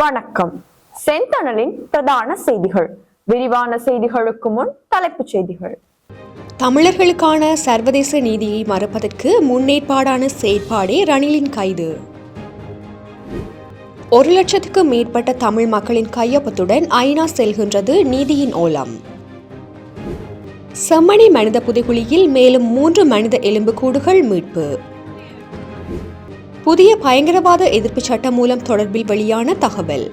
வணக்கம். செந்தணலின் பிரதான செய்திகள். விரிவான செய்திகளுக்கு முன் தலைப்புச் செய்திகள். தமிழர்களுக்கான சர்வதேச நீதியை மறுப்பதற்கு முன்னேற்பாடான செயற்பாடே ரணிலின் கைது. ஒரு லட்சத்துக்கும் மேற்பட்ட தமிழ் மக்களின் கையொப்பத்துடன் ஐநா செல்கின்றது நீதியின் ஓலம். செம்மணி மனித புதைகுழியில் மேலும் மூன்று மனித எலும்புக்கூடுகள் மீட்பு. புதிய பயங்கரவாத எதிர்ப்பு சட்டம் மூலம் தொடர்பில் வெளியான தகவல்.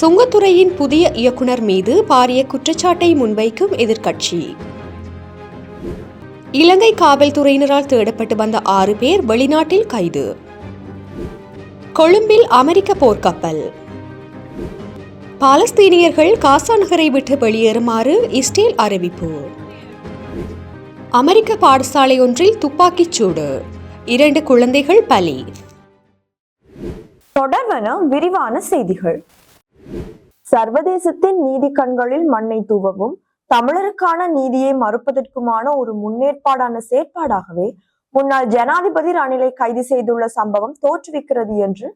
சுங்கத்துறையின் புதிய இயக்குனர் மீது பாரிய குற்றச்சாட்டை முன்வைக்கும் எதிர்க்கட்சி. இலங்கை காவல்துறையினரால் தேடப்பட்டு வந்த ஆறு பேர் வெளிநாட்டில் கைது. கொழும்பில் அமெரிக்க போர்க்கப்பல். பாலஸ்தீனியர்கள் காசா நகரை விட்டு வெளியேறுமாறு இஸ்ரேல் அறிவிப்பு. அமெரிக்க பாடசாலை ஒன்றில் துப்பாக்கிச் சூடு. இரண்டு குழந்தைகள் பலி. தொடர்வன விரிவான செய்திகள். சர்வதேசத்தின் நீதி கண்களில் மண்ணை தூவவும் தமிழருக்கான நீதியை மறுப்பதற்குமான ஒரு முன்னேற்பாடான செயற்பாடாகவே முன்னாள் ஜனாதிபதி ரணிலை கைது செய்துள்ள சம்பவம் தோற்றுவிக்கிறது என்று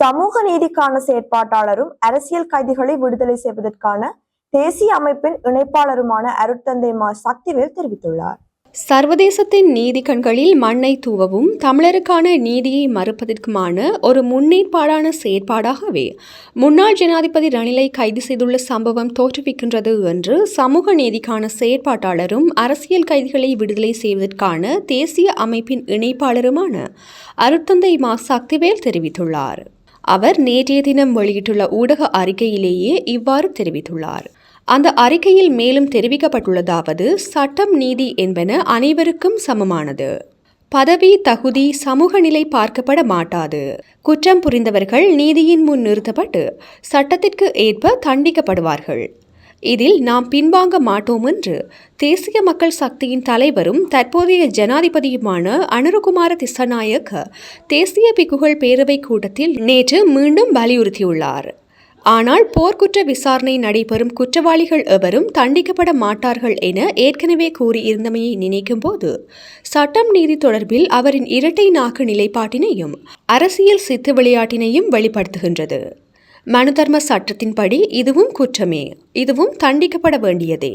சமூக நீதிக்கான செயற்பாட்டாளரும் அரசியல் கைதிகளை விடுதலை செய்வதற்கான தேசிய அமைப்பின் இணைப்பாளருமான அருட்தந்தை மா சக்திவேல் தெரிவித்துள்ளார். சர்வதேசத்தின் நீதி கண்களில் மண்ணை தூவவும் தமிழருக்கான நீதியை மறுப்பதற்குமான ஒரு முன்னேற்பாடான செயற்பாடாகவே முன்னாள் ஜனாதிபதி ரணிலை கைது செய்துள்ள சம்பவம் தோற்றுவிக்கின்றது என்று சமூக நீதிக்கான செயற்பாட்டாளரும் அரசியல் கைதிகளை விடுதலை செய்வதற்கான தேசிய அமைப்பின் இணைப்பாளருமான அருத்தந்தை மா. சக்திவேல் தெரிவித்துள்ளார். அவர் நேற்றைய தினம் வெளியிட்டுள்ள ஊடக அறிக்கையிலேயே இவ்வாறு தெரிவித்துள்ளார். அந்த அறிக்கையில் மேலும் தெரிவிக்கப்பட்டுள்ளதாவது சட்டம் நீதி என்பன அனைவருக்கும் சமமானது. பதவி தகுதி சமூக நிலை பார்க்கப்பட மாட்டாது. குற்றம் புரிந்தவர்கள் நீதியின் முன் நிறுத்தப்பட்டு சட்டத்திற்கு ஏற்ப தண்டிக்கப்படுவார்கள். இதில் நாம் பின்வாங்க மாட்டோம் என்று தேசிய மக்கள் சக்தியின் தலைவரும் தற்போதைய ஜனாதிபதியுமான அனுருகுமார திசநாயக் தேசிய பிக்குகள் பேரவை கூட்டத்தில் நேற்று மீண்டும் வலியுறுத்தியுள்ளார். ஆனால் போர்க்குற்ற விசாரணை நடைபெறும் குற்றவாளிகள் எவரும் தண்டிக்கப்பட மாட்டார்கள் என ஏற்கனவே கூறியிருந்தமையை நினைக்கும்போது சட்டம் நீதி தொடர்பில் அவரின் இரட்டை நாக்கு நிலைப்பாட்டினையும் அரசியல் சித்து விளையாட்டினையும் வெளிப்படுத்துகின்றது. மனு தர்ம சட்டத்தின்படி இதுவும் குற்றமே. இதுவும் தண்டிக்கப்பட வேண்டியதே.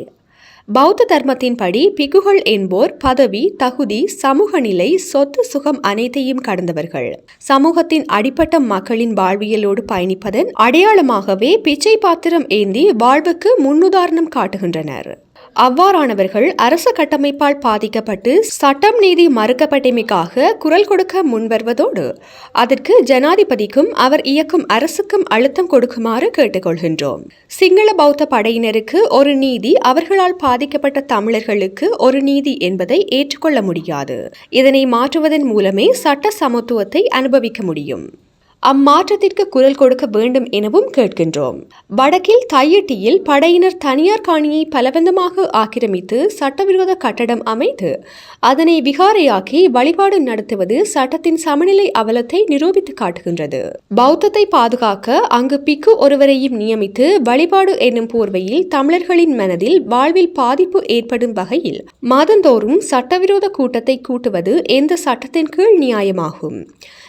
பௌத்த தர்மத்தின்படி பிக்குகள் என்போர் பதவி தகுதி சமூக நிலை சொத்து சுகம் அனைத்தையும் கடந்தவர்கள். சமூகத்தின் அடிப்பட்ட மக்களின் வாழ்வியலோடு பயணிப்பதன் அடையாளமாகவே பிச்சை பாத்திரம் ஏந்தி வாழ்வுக்கு முன்னுதாரணம் காட்டுகின்றனர். அவ்வாறானவர்கள் அரச கட்டமைப்பால் பாதிக்கப்பட்டு சட்டம் நீதி மறுக்கப்பட்டமைக்காக குரல் கொடுக்க முன்வருவதோடு அதற்கு ஜனாதிபதிக்கும் அவர் இயக்கும் அரசுக்கும் அழுத்தம் கொடுக்குமாறு கேட்டுக்கொள்கின்றோம். சிங்கள பௌத்த படையினருக்கு ஒரு நீதி அவர்களால் பாதிக்கப்பட்ட தமிழர்களுக்கு ஒரு நீதி என்பதை ஏற்றுக்கொள்ள முடியாது. இதனை மாற்றுவதன் மூலமே சட்ட சமத்துவத்தை அனுபவிக்க முடியும். அம்மாற்றத்திற்கு குரல் கொடுக்க வேண்டும் எனவும் கேட்கின்றோம். வடக்கில் தையட்டியில் படையினர் தனியார் காணியை பலவந்தமாக ஆக்கிரமித்து சட்டவிரோத கட்டடம் அமைத்து அதனை விகாரையாக்கி வழிபாடு நடத்துவது சட்டத்தின் சமநிலை அவலத்தை நிரூபித்து காட்டுகின்றது. பௌத்தத்தை பாதுகாக்க அங்கு பிக்கு ஒருவரையும் நியமித்து வழிபாடு என்னும் போர்வையில் தமிழர்களின் மனதில் வாழ்வில் பாதிப்பு ஏற்படும் வகையில் மாதந்தோறும் சட்டவிரோத கூட்டத்தை கூட்டுவது எந்த சட்டத்தின் கீழ் நியாயமாகும்.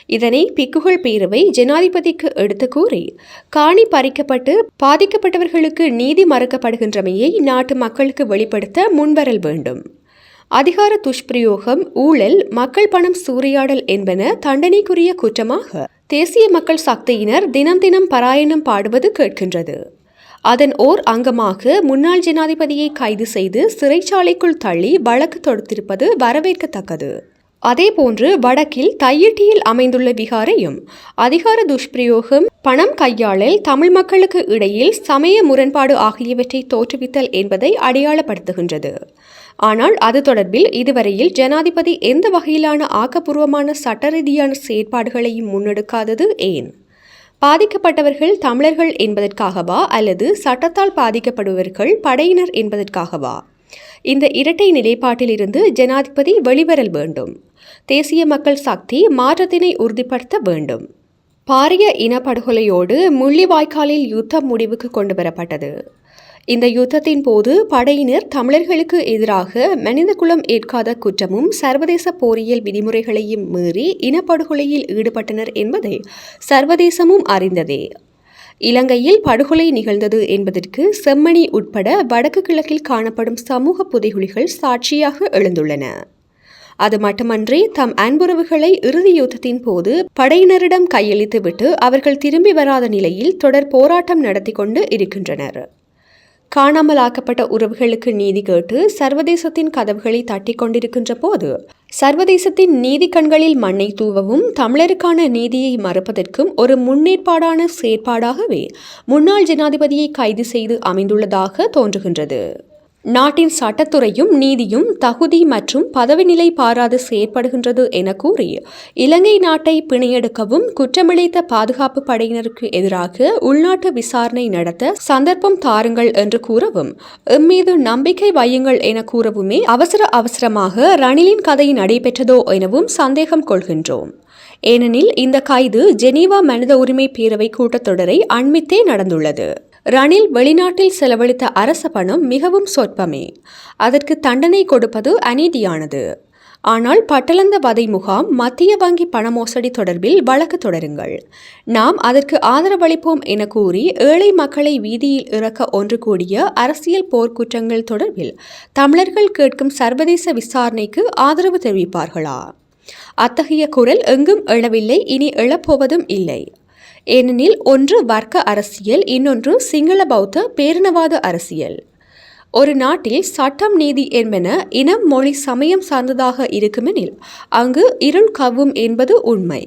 இதனை பிக்குகள் பேரவை ஜனாதிபதிக்கு எடுத்து கூறி காணி பறிக்கப்பட்டு பாதிக்கப்பட்டவர்களுக்கு நீதி மறுக்கப்படுகின்றமையை நாட்டு மக்களுக்கு வெளிப்படுத்த முன்வரல் வேண்டும். அதிகார துஷ்பிரயோகம் ஊழல் மக்கள் பணம் சூறையாடல் என்பன தண்டனைக்குரிய குற்றமாக தேசிய மக்கள் சக்தியினர் தினம் தினம் பாராயணம் பாடுவது கேட்கின்றது. அதன் ஓர் அங்கமாக முன்னாள் ஜனாதிபதியை கைது செய்து சிறைச்சாலைக்குள் தள்ளி வழக்கு தொடுத்திருப்பது வரவேற்கத்தக்கது. அதேபோன்று வடக்கில் தையிட்டியில் அமைந்துள்ள விகாரையும் அதிகார துஷ்பிரயோகம் பணம் கையாளல் தமிழ் மக்களுக்கு இடையில் சமய முரண்பாடு ஆகியவற்றை தோற்றுவித்தல் என்பதை அடையாளப்படுத்துகின்றது. ஆனால் அது தொடர்பில் இதுவரையில் ஜனாதிபதி எந்த வகையிலான ஆக்கப்பூர்வமான சட்டரீதியான செயற்பாடுகளையும் முன்னெடுக்காதது ஏன்? பாதிக்கப்பட்டவர்கள் தமிழர்கள் என்பதற்காகவா அல்லது சட்டத்தால் பாதிக்கப்படுபவர்கள் படையினர் என்பதற்காகவா? இந்த இரட்டை நிலைப்பாட்டிலிருந்து ஜனாதிபதி வெளிவரல் வேண்டும். தேசிய மக்கள் சக்தி மாற்றத்தினை உறுதிப்படுத்த வேண்டும். பாரிய இனப்படுகொலையோடு முள்ளிவாய்க்காலில் யுத்தம் முடிவுக்கு கொண்டு வரப்பட்டது இந்த யுத்தத்தின் போது படையினர் தமிழர்களுக்கு எதிராக மனிதகுலம் ஏற்காத குற்றமும் சர்வதேச போரியல் விதிமுறைகளையும் மீறி இனப்படுகொலையில் ஈடுபட்டனர் என்பதை சர்வதேசமும் அறிந்ததே. இலங்கையில் படுகொலை நிகழ்ந்தது என்பதற்கு செம்மணி உட்பட வடக்கு கிழக்கில் காணப்படும் சமூக புதைகுழிகள் சாட்சியாக எழுந்துள்ளன. அது மட்டுமன்றி தம் அன்புறவுகளை இறுதி யுத்தத்தின் போது படையினரிடம் கையளித்துவிட்டு அவர்கள் திரும்பி வராத நிலையில் தொடர் போராட்டம் நடத்தி கொண்டு இருக்கின்றனர். காணாமலாக்கப்பட்ட உறவுகளுக்கு நீதி கேட்டு சர்வதேசத்தின் கதவுகளை தட்டிக் கொண்டிருக்கின்ற போது சர்வதேசத்தின் நீதி கண்களில் மண்ணை தூவவும் தமிழருக்கான நீதியை மறுப்பதற்கும் ஒரு முன்னேற்பாடான செயற்பாடாகவே முன்னாள் ஜனாதிபதியை கைது செய்து அமைந்துள்ளதாக தோன்றுகின்றது. நாட்டின் சட்டத்துறையும் நீதியும் தகுதி மற்றும் பதவி நிலை பாராது செயற்படுகின்றது என கூறி இலங்கை நாட்டை பிணையெடுக்கவும் குற்றமிழைத்த பாதுகாப்பு படையினருக்கு எதிராக உள்நாட்டு விசாரணை நடத்த சந்தர்ப்பம் தாருங்கள் என்று கூறவும் எம்மீது நம்பிக்கை வையுங்கள் என கூறவுமே அவசர அவசரமாக ரணிலின் கதை நடைபெற்றதோ எனவும் சந்தேகம் கொள்கின்றோம். ஏனெனில் இந்த கைது ஜெனீவா மனித உரிமை பேரவை கூட்டத்தொடரை அண்மித்தே நடந்துள்ளது. ரணில் வெளிநாட்டில் செலவழித்த அரச பணம் மிகவும் சொற்பமே. அதற்கு தண்டனை கொடுப்பது அநீதியானது. ஆனால் பட்டளந்த வதை முகாம் மத்திய வங்கி பண மோசடி தொடர்பில் வழக்கு தொடருங்கள். நாம் அதற்கு ஆதரவளிப்போம் என கூறி ஏழை மக்களை வீதியில் இறக்க ஒன்று கூடிய அரசியல் போர்க்குற்றங்கள் தொடர்பில் தமிழர்கள் கேட்கும் சர்வதேச விசாரணைக்கு ஆதரவு தெரிவிப்பார்களா? அத்தகைய குரல் எங்கும் எழவில்லை இனி எழப்போவதும் இல்லை. ஏனெனில் ஒன்று வர்க்க அரசியல் இன்னொன்று சிங்கள பௌத்த பேரினவாத அரசியல். ஒரு நாட்டில் சட்டம் நீதி என்பன இனம் மொழி சமயம் சார்ந்ததாக இருக்குமெனில் அங்கு இருள் கவ்வும் என்பது உண்மை.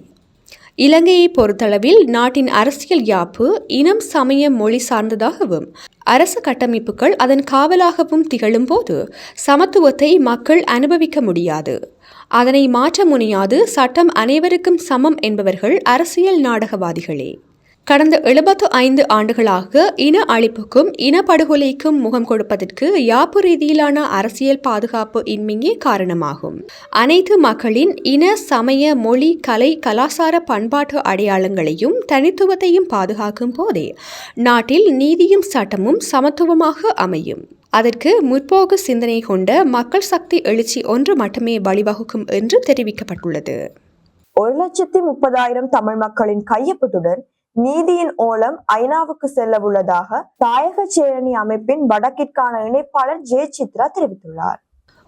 இலங்கையை பொறுத்தளவில் நாட்டின் அரசியல் யாப்பு இனம் சமயம் மொழி சார்ந்ததாகவும் அரசு கட்டமைப்புகள் அதன் காவலாகவும் திகழும் போது சமத்துவத்தை மக்கள் அனுபவிக்க முடியாது. அதனை மாற்ற முனையாது சட்டம் அனைவருக்கும் சமம் என்பவர்கள் அரசியல் நாடகவாதிகளே. கடந்த எழுபத்து ஐந்து ஆண்டுகளாக இன அழிப்புக்கும் இனப்படுகொலைக்கும் முகம் கொடுப்பதற்கு யாப்பு ரீதியிலான அரசியல் பாதுகாப்பு இன்மையே காரணமாகும். அனைத்து மக்களின் இன சமய மொழி கலை கலாசார பண்பாட்டு அடையாளங்களையும் தனித்துவத்தையும் பாதுகாக்கும் போதே நாட்டில் நீதியும் சட்டமும் சமத்துவமாக அமையும். அதற்கு முற்போக்கு சிந்தனை கொண்ட மக்கள் சக்தி எழுச்சி ஒன்று மட்டுமே வழிவகுக்கும் என்று தெரிவிக்கப்பட்டுள்ளது. ஒரு லட்சத்தி முப்பதாயிரம் தமிழ் மக்களின் கையொப்பத்துடன் நீதியின் ஓலம் ஐநாவுக்கு செல்ல உள்ளதாக தாயக சேரணி அமைப்பின் வடக்கிற்கான இணைப்பாளர் ஜெய சித்ரா தெரிவித்துள்ளார்.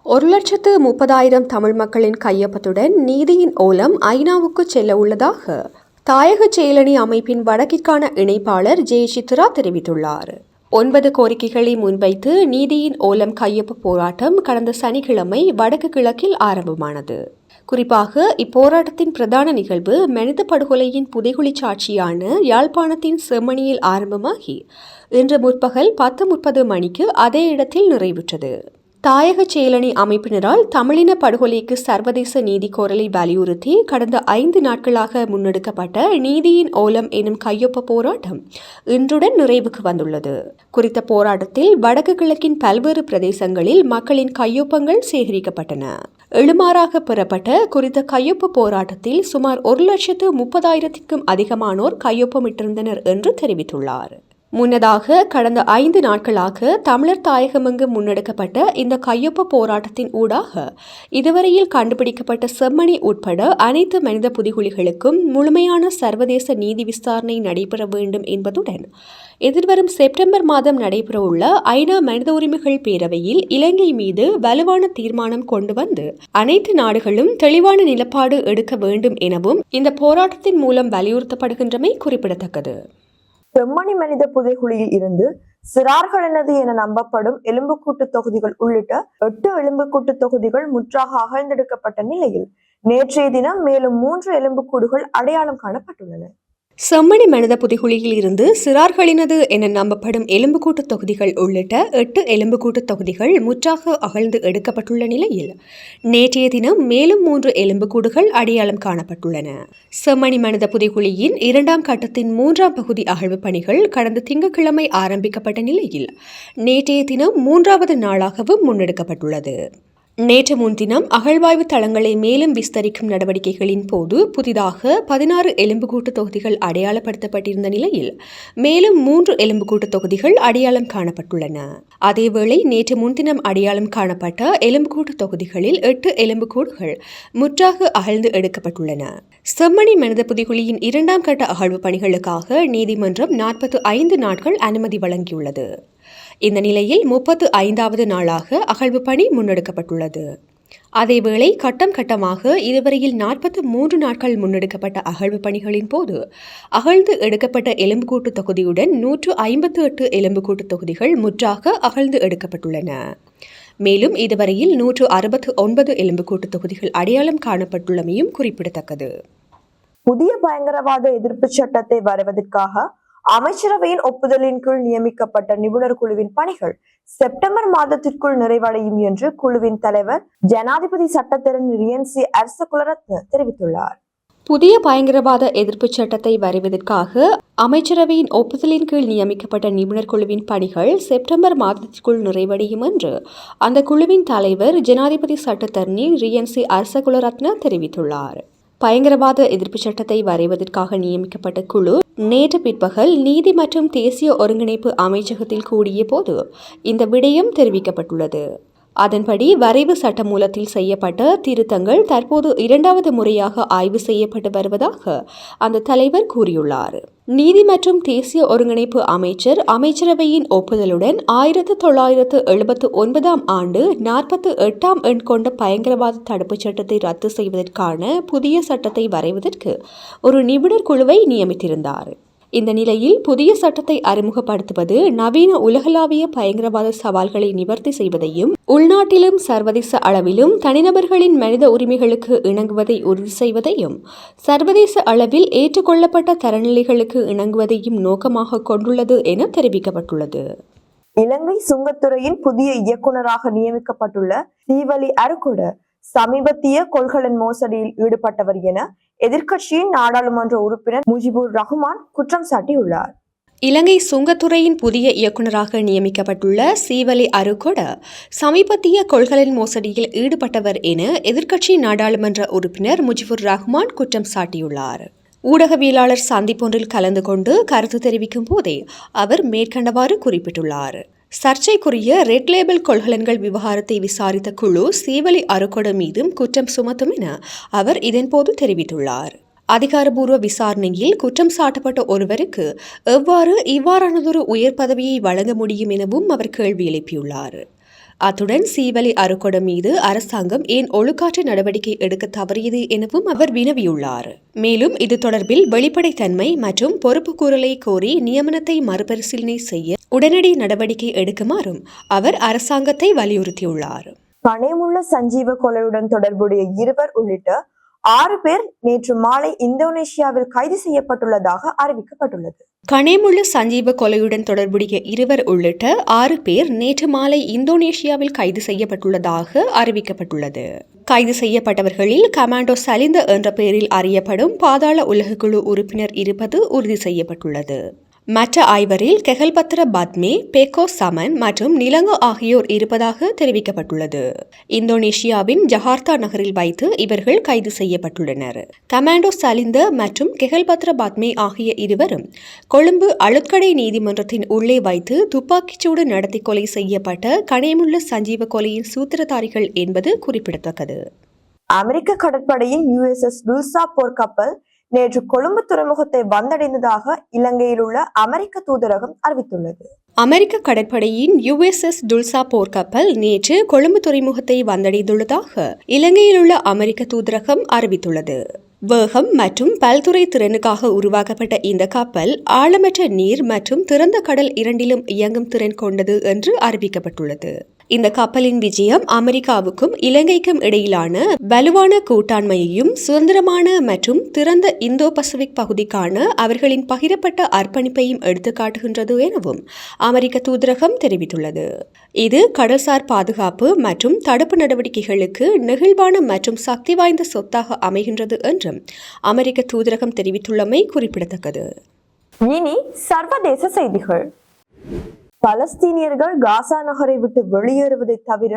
ஒரு லட்சத்து முப்பதாயிரம் தமிழ் மக்களின் கையொப்பத்துடன் நீதியின் ஓலம் ஐநாவுக்கு செல்ல உள்ளதாக தாயக செயலணி அமைப்பின் வடக்கிற்கான இணைப்பாளர் ஜெய சித்ரா தெரிவித்துள்ளார். ஒன்பது கோரிக்கைகளை முன்வைத்து நீதியின் ஓலம் கையொப்ப போராட்டம் கடந்த சனிக்கிழமை வடக்கு கிழக்கில் ஆரம்பமானது. குறிப்பாக இப்போராட்டத்தின் பிரதான நிகழ்வு மனித படுகொலையின் புதைகுழி சாட்சியான யாழ்ப்பாணத்தின் செம்மணியில் ஆரம்பமாகி இன்று முற்பகல் பத்து முப்பது மணிக்கு அதே இடத்தில் நிறைவுற்றது. தாயக செயலணி அமைப்பினரால் தமிழின படுகொலைக்கு சர்வதேச நீதி கோரலை வலியுறுத்தி கடந்த ஐந்து நாட்களாக முன்னெடுக்கப்பட்ட நீதியின் ஓலம் எனும் கையொப்ப போராட்டம் இன்றுடன் நிறைவுக்கு வந்துள்ளது. குறித்த போராட்டத்தில் வடக்கு கிழக்கின் பல்வேறு பிரதேசங்களில் மக்களின் கையொப்பங்கள் சேகரிக்கப்பட்டன. எழுமாறாக பெறப்பட்ட குறித்த கையொப்ப போராட்டத்தில் சுமார் ஒரு லட்சத்து முப்பதாயிரத்திற்கும் அதிகமானோர் கையொப்பமிட்டிருந்தனர் என்று தெரிவித்துள்ளார். முன்னதாக கடந்த ஐந்து நாட்களாக தமிழர் தாயகமெங்கு முன்னெடுக்கப்பட்ட இந்த கையொப்ப போராட்டத்தின் ஊடாக இதுவரையில் கண்டுபிடிக்கப்பட்ட செம்மணி உட்பட அனைத்து மனித புதிகுலிகளுக்கும் முழுமையான சர்வதேச நீதி விசாரணை நடைபெற வேண்டும் என்பதுடன் எதிர்வரும் செப்டம்பர் மாதம் நடைபெறவுள்ள ஐநா மனித உரிமைகள் பேரவையில் இலங்கை மீது வலுவான தீர்மானம் கொண்டு வந்து அனைத்து நாடுகளும் தெளிவான நிலப்பாடு எடுக்க வேண்டும் எனவும் இந்த போராட்டத்தின் மூலம் வலியுறுத்தப்படுகின்றமை குறிப்பிடத்தக்கது. பெம்மணி மனித புதைகுழியில் இருந்து சிறார்களெனது என நம்பப்படும் எலும்புக்கூட்டு தொகுதிகள் உள்ளிட்ட எட்டு எலும்புக்கூட்டு தொகுதிகள் முற்றாக அகழ்ந்தெடுக்கப்பட்ட நிலையில் நேற்றைய தினம் மேலும் மூன்று எலும்புக்கூடுகள் அடையாளம் காணப்பட்டுள்ளன. செம்மணி மனித புதிகுழியில் இருந்து சிறார்களினது என நம்பப்படும் எலும்புக்கூட்டு தொகுதிகள் உள்ளிட்ட எட்டு எலும்புக்கூட்டு தொகுதிகள் முற்றாக அகழ்ந்து எடுக்கப்பட்டுள்ள நிலையில் நேற்றைய தினம் மேலும் மூன்று எலும்புக்கூடுகள் அடையாளம் காணப்பட்டுள்ளன. செம்மணி மனித புதைகுழியின் இரண்டாம் கட்டத்தின் மூன்றாம் பகுதி அகழ்வு பணிகள் கடந்த திங்கட்கிழமை ஆரம்பிக்கப்பட்ட நிலையில் நேற்றைய தினம் மூன்றாவது நாளாகவும் முன்னெடுக்கப்பட்டுள்ளது. நேற்று முன்தினம் அகழ்வாய்வு தளங்களை மேலும் விஸ்தரிக்கும் நடவடிக்கைகளின் போது புதிதாக பதினாறு எலும்புக்கூட்டு தொகுதிகள் அடையாளப்படுத்தப்பட்டிருந்த நிலையில் மேலும் மூன்று எலும்புக்கூட்டு தொகுதிகள் அடையாளம் காணப்பட்டுள்ளன. அதேவேளை நேற்று முன்தினம் அடையாளம் காணப்பட்ட எலும்புக்கூட்டு தொகுதிகளில் எட்டு எலும்புக்கூடுகள் முற்றாக அகழ்ந்து எடுக்கப்பட்டுள்ளன. செம்மணி மனித புதிகுழியின் இரண்டாம் கட்ட அகழ்வு பணிகளுக்காக நீதிமன்றம் நாற்பத்தி ஐந்து நாட்கள் அனுமதி வழங்கியுள்ளது. இந்த நிலையில் முப்பத்து ஐந்தாவது நாளாக அகழ்வு பணி முன்னெடுக்கப்பட்டுள்ளது. அதேவேளை கட்டம் கட்டமாக இதுவரையில் நாற்பத்து மூன்று நாட்கள் முன்னெடுக்கப்பட்ட அகழ்வு பணிகளின் போது அகழ்ந்து எடுக்கப்பட்ட எலும்புக்கூட்டு தொகுதியுடன் நூற்று ஐம்பத்து எட்டு எலும்புக்கூட்டு தொகுதிகள் முற்றாக அகழ்ந்து எடுக்கப்பட்டுள்ளன. மேலும் இதுவரையில் நூற்று அறுபத்து ஒன்பது எலும்புக்கூட்டு தொகுதிகள் அடையாளம் காணப்பட்டுள்ளமையும் குறிப்பிடத்தக்கது. புதிய பயங்கரவாத எதிர்ப்பு சட்டத்தை வருவதற்காக அமைச்சரவையின் ஒப்புதலின் கீழ் நியமிக்கப்பட்ட நிபுணர் குழுவின் பணிகள் செப்டம்பர் மாதத்திற்குள் நிறைவடையும் என்று குழுவின் தலைவர் ஜனாதிபதி சட்டத்தரணி ரியன்சி அரசகுலரத்ன தெரிவித்துள்ளார். புதிய பயங்கரவாத எதிர்ப்பு சட்டத்தை வரைவதற்காக அமைச்சரவையின் ஒப்புதலின் கீழ் நியமிக்கப்பட்ட நிபுணர் குழுவின் பணிகள் செப்டம்பர் மாதத்திற்குள் நிறைவடையும் என்று அந்த குழுவின் தலைவர் ஜனாதிபதி சட்டத்தரணி ரியன்சி அரசகுலரத்ன தெரிவித்துள்ளார். பயங்கரவாத எதிர்ப்பு சட்டத்தை வரைவதற்காக நியமிக்கப்பட்ட குழு நேற்று பிற்பகல் நீதி மற்றும் தேசிய ஒருங்கிணைப்பு அமைச்சகத்தில் கூடிய போது இந்த விடயம் தெரிவிக்கப்பட்டுள்ளது. அதன்படி வரைவு சட்டமூலத்தில் செய்யப்பட்ட திருத்தங்கள் தற்போது இரண்டாவது முறையாக ஆய்வு செய்யப்பட்டு வருவதாக அந்த தலைவர் கூறியுள்ளார். நீதி மற்றும் தேசிய ஒருங்கிணைப்பு அமைச்சர் அமைச்சரவையின் ஒப்புதலுடன் ஆயிரத்து தொள்ளாயிரத்து எழுபத்து ஒன்பதாம் ஆண்டு நாற்பத்து எட்டாம் எண் கொண்ட பயங்கரவாத தடுப்புச் சட்டத்தை ரத்து செய்வதற்கான புதிய சட்டத்தை வரைவதற்கு ஒரு நிபுணர் குழுவை நியமித்திருந்தார். இந்த நிலையில் புதிய சட்டத்தை அறிமுகப்படுத்துவது நவீன உலகளாவிய பயங்கரவாத சவால்களை நிவர்த்தி செய்வதையும் உள்நாட்டிலும் சர்வதேச அளவிலும் தனிநபர்களின் மனித உரிமைகளுக்கு இணங்குவதை உறுதி செய்வதையும் சர்வதேச அளவில் ஏற்றுக்கொள்ளப்பட்ட தரநிலைகளுக்கு இணங்குவதையும் நோக்கமாக கொண்டுள்ளது என தெரிவிக்கப்பட்டுள்ளது. இலங்கை சுங்கத்துறையின் புதிய இயக்குனராக நியமிக்கப்பட்டுள்ள தீவலி அருகுட சமீபத்திய கொள்கலன் மோசடியில் ஈடுபட்டவர் என எதிர்க்கட்சியின் நாடாளுமன்ற உறுப்பினர் முஜிபுர் ரஹ்மான் குற்றம் சாட்டியுள்ளார். இலங்கை சுங்கத்துறையின் புதிய இயக்குநராக நியமிக்கப்பட்டுள்ள சீவலி அருகொட சமீபத்திய கொள்கலன் மோசடியில் ஈடுபட்டவர் என எதிர்க்கட்சி நாடாளுமன்ற உறுப்பினர் முஜிபுர் ரஹ்மான் குற்றம் சாட்டியுள்ளார். ஊடகவியலாளர் சந்திப்பொன்றில் கலந்து கொண்டு கருத்து தெரிவிக்கும் போதே அவர் மேற்கண்டவாறு குறிப்பிட்டுள்ளார். சர்ச்சைக்குரிய ரெட் லேபிள் கொள்கலன்கள் விவகாரத்தை விசாரித்த குழு சீவலி அருகொட மீதும் குற்றம் சுமத்தும் என அவர் இதன்போது தெரிவித்துள்ளார். அதிகாரபூர்வ விசாரணையில் குற்றம் சாட்டப்பட்ட ஒருவருக்கு எவ்வாறு இவ்வாறானதொரு உயர் பதவியை வழங்க முடியும் எனவும் அவர் கேள்வி எழுப்பியுள்ளார். அத்துடன் சீவலி அறுக்கொடை மீது அரசாங்கம் ஏன் ஒழுக்காற்று நடவடிக்கை எடுக்க தவறியது எனவும் அவர் வினவியுள்ளார். மேலும் இது தொடர்பில் வெளிப்படைத்தன்மை மற்றும் பொறுப்புக்கூறலை கோரி நியமனத்தை மறுபரிசீலனை செய்ய உடனடி நடவடிக்கை எடுக்குமாறும் அவர் அரசாங்கத்தை வலியுறுத்தியுள்ளார். கனேமுள்ள சஞ்சீவ கொலையுடன் தொடர்புடைய இருவர் உள்ளிட்ட ஆறு பேர் நேற்று மாலை இந்தோனேஷியாவில் கைது செய்யப்பட்டுள்ளதாக அறிவிக்கப்பட்டுள்ளது. கனேமுள்ள சஞ்சீவ கொலையுடன் தொடர்புடைய இருவர் உள்ளிட்ட ஆறு பேர் நேற்று மாலை இந்தோனேஷியாவில் கைது செய்யப்பட்டுள்ளதாக அறிவிக்கப்பட்டுள்ளது. கைது செய்யப்பட்டவர்களில் கமாண்டோ சலிந்த என்ற பெயரில் அறியப்படும் பாதாள உலகக்குழு உறுப்பினர் இருப்பது உறுதி செய்யப்பட்டுள்ளது. மற்ற ஐவரில் கெகல்பத்ர பத்மே பெக்கோ சமன் மற்றும் நிலங்கோ ஆகியோர் இருப்பதாக தெரிவிக்கப்பட்டுள்ளது. இந்தோனேஷியாவின் ஜகார்த்தா நகரில் வைத்து இவர்கள் கைது செய்யப்பட்டுள்ளனர். கமாண்டோ சலிந்த மற்றும் கெகல்பத்ர பத்மே ஆகிய இருவரும் கொழும்பு அழுக்கடை நீதிமன்றத்தின் உள்ளே வைத்து துப்பாக்கிச்சூடு நடத்தி கொலை செய்யப்பட்ட கனேமுள்ள சஞ்சீவ கொலையின் சூத்திரதாரிகள் என்பது குறிப்பிடத்தக்கது. அமெரிக்க கடற்படையின் யுஎஸ்எஸ் டுல்சா போர்க்கப்பல் நேற்று கொழும்பு துறைமுகத்தை வந்தடைந்ததாக இலங்கையில் உள்ள அமெரிக்க தூதரகம் அறிவித்துள்ளது. அமெரிக்க கடற்படையின் யுஎஸ்எஸ் துல்சா போர்க்கப்பல் நேற்று கொழும்பு துறைமுகத்தை வந்தடைந்துள்ளதாக இலங்கையில் உள்ள அமெரிக்க தூதரகம் அறிவித்துள்ளது. வேகம் மற்றும் பல்துறை திறனுக்காக உருவாக்கப்பட்ட இந்த கப்பல் ஆழமற்ற நீர் மற்றும் திறந்த கடல் இரண்டிலும் இயங்கும் திறன் கொண்டது என்று அறிவிக்கப்பட்டுள்ளது. இந்த கப்பலின் விஜயம் அமெரிக்காவுக்கும் இலங்கைக்கும் இடையிலான வலுவான கூட்டாண்மையையும் சுதந்திரமான மற்றும் திறந்த இந்தோ பசிபிக் பகுதிக்கான அவர்களின் பகிரப்பட்ட அர்ப்பணிப்பையும் எடுத்துக்காட்டுகின்றது எனவும் அமெரிக்க தூதரகம் தெரிவித்துள்ளது. இது கடல்சார் பாதுகாப்பு மற்றும் தடுப்பு நடவடிக்கைகளுக்கு நெகிழ்வான மற்றும் சக்தி வாய்ந்த சொத்தாக அமைகின்றது என்றும் அமெரிக்க தூதரகம் தெரிவித்துள்ளமை குறிப்பிடத்தக்கது. இனி சர்வதேச செய்திகள். பலஸ்தீனியர்கள் காசா நகரை விட்டு வெளியேறுவதை தவிர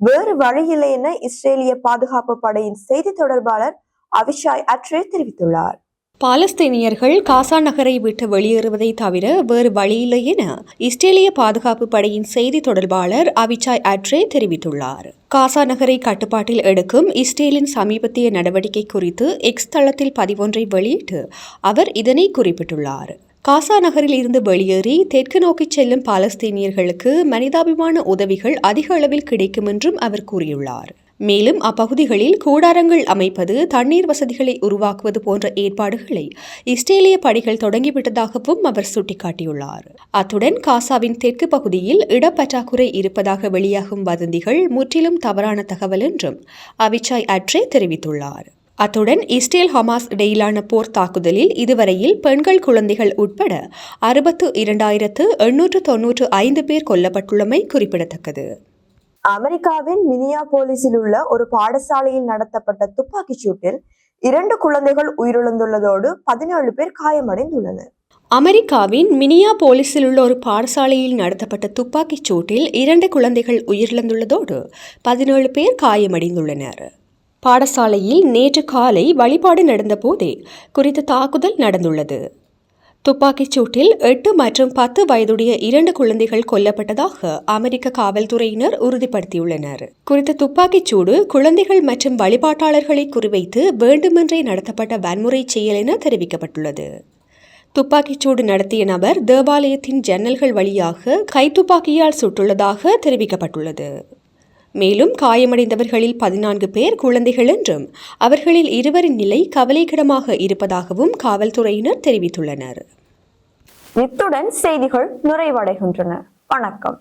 வேறு வழியில்லை என இஸ்ரேலிய பாதுகாப்பு படையின் செய்தி தொடர்பாளர் அவிஷாய் அட்ரே தெரிவித்துள்ளார். பாலஸ்தீனியர்கள் காசா நகரை விட்டு வெளியேறுவதை தவிர வேறு வழியில்லை என இஸ்ரேலிய பாதுகாப்பு படையின் செய்தி தொடர்பாளர் அவிச்சாய் அட்ரே தெரிவித்துள்ளார். காசா நகரை கட்டுப்பாட்டில் எடுக்கும் இஸ்ரேலின் சமீபத்திய நடவடிக்கை குறித்து எக்ஸ் தளத்தில் பதிவொன்றை வெளியிட்டு அவர் இதனை குறிப்பிட்டுள்ளார். காசா நகரில் இருந்து வெளியேறி தெற்கு நோக்கிச் செல்லும் பாலஸ்தீனியர்களுக்கு மனிதாபிமான உதவிகள் அதிக அளவில் கிடைக்கும் என்றும் அவர் கூறியுள்ளார். மேலும் அப்பகுதிகளில் கூடாரங்கள் அமைப்பது தண்ணீர் வசதிகளை உருவாக்குவது போன்ற ஏற்பாடுகளை இஸ்ரேலிய படைகள் தொடங்கிவிட்டதாகவும் அவர் சுட்டிக்காட்டியுள்ளார். அத்துடன் காசாவின் தெற்கு பகுதியில் இடப்பற்றாக்குறை இருப்பதாக வெளியாகும் வதந்திகள் முற்றிலும் தவறான தகவல் என்றும் அவிச்சாய் அட்ரே தெரிவித்துள்ளார். அத்துடன் இஸ்ரேல் ஹமாஸ் இடையிலான போர் தாக்குதலில் இதுவரையில் பெண்கள் குழந்தைகள் உட்பட அறுபத்து இரண்டாயிரத்து எண்ணூற்று தொன்னூற்று ஐந்து பேர் கொல்லப்பட்டுள்ளமை குறிப்பிடத்தக்கது. அமெரிக்காவின் மினியாபோலிஸில் உள்ள ஒரு பாடசாலையில் நடத்தப்பட்ட துப்பாக்கிச் சூட்டில் இரண்டு குழந்தைகள் உயிரிழந்துள்ளதோடு பதினேழு பேர் காயமடைந்துள்ளனர். அமெரிக்காவின் மினியாபோலிஸில் உள்ள ஒரு பாடசாலையில் நடத்தப்பட்ட துப்பாக்கிச் சூட்டில் இரண்டு குழந்தைகள் உயிரிழந்துள்ளதோடு பதினேழு பேர் காயமடைந்துள்ளனர். பாடசாலையில் நேற்று காலை வழிபாடு நடந்தபோதே குறித்த தாக்குதல் நடந்துள்ளது. துப்பாக்கிச் சூட்டில் எட்டு மற்றும் பத்து வயதுடைய இரண்டு குழந்தைகள் கொல்லப்பட்டதாக அமெரிக்க காவல்துறையினர் உறுதிப்படுத்தியுள்ளனர். குறித்த துப்பாக்கிச் சூடு குழந்தைகள் மற்றும் வழிபாட்டாளர்களை குறிவைத்து வேண்டுமென்றே நடத்தப்பட்ட வன்முறை செயல் என தெரிவிக்கப்பட்டுள்ளது. துப்பாக்கிச்சூடு நடத்திய நபர் தேவாலயத்தின் ஜன்னல்கள் வழியாக கைத்துப்பாக்கியால் சுட்டுள்ளதாக தெரிவிக்கப்பட்டுள்ளது. மேலும் காயமடைந்தவர்களில் பதினான்கு பேர் குழந்தைகள் என்றும் அவர்களில் இருவரின் நிலை கவலைக்கிடமாக இருப்பதாகவும் காவல்துறையினர் தெரிவித்துள்ளனர். இத்துடன் செய்திகள் நிறைவடைகின்றன. வணக்கம்.